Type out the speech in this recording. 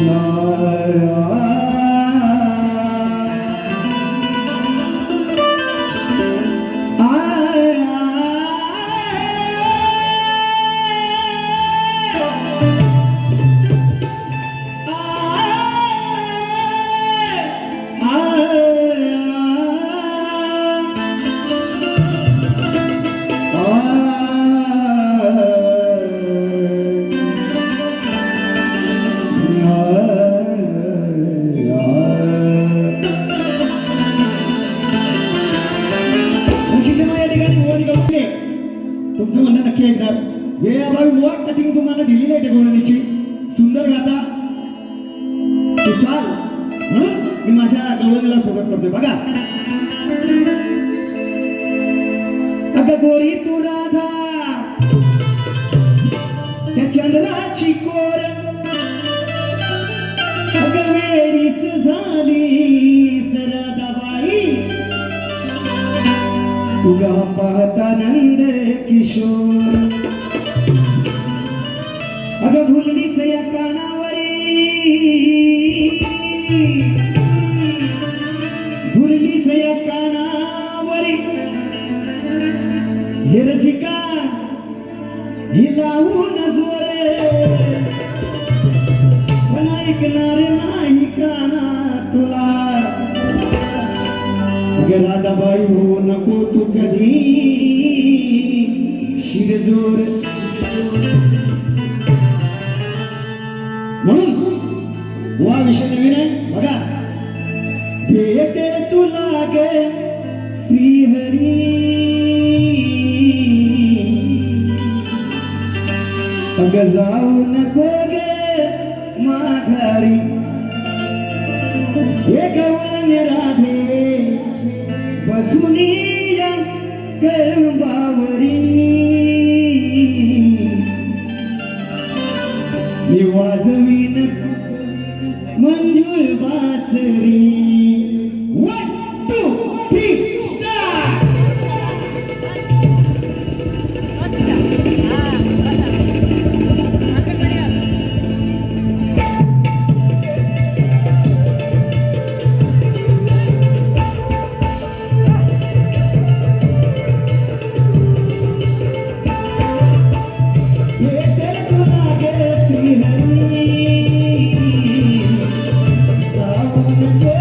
No. शिक्षण या ठिकाणी मोहन गवले तुमचं म्हणणं नक्की ऐकणार वेळाबाई वॉट कटिंग तुम्हाला दिलेली आहे टेक्नॉलॉजीची सुंदर गाता चाल म्हणून मी माझ्या गवळणीला सोबत करतोय बघा अगं गोरी तू राधा किशोर. अगं भुललीच या कानावरी. भुललीच या कानावरी. हे रसिका ही लावून जोरे पण ऐकणार नाही काना तुला. राधाबाई होऊ नको तू कधी शिरजोर. म्हणून वा विषय नवीन आहे. बघा. भेटे तुला गे श्रीहरी. अग जाऊ नको गे माघारी. एक वन राधे. सुनिया या कळंबावरी मी वाजवीन मंजूळ बासरी। जाऊन गे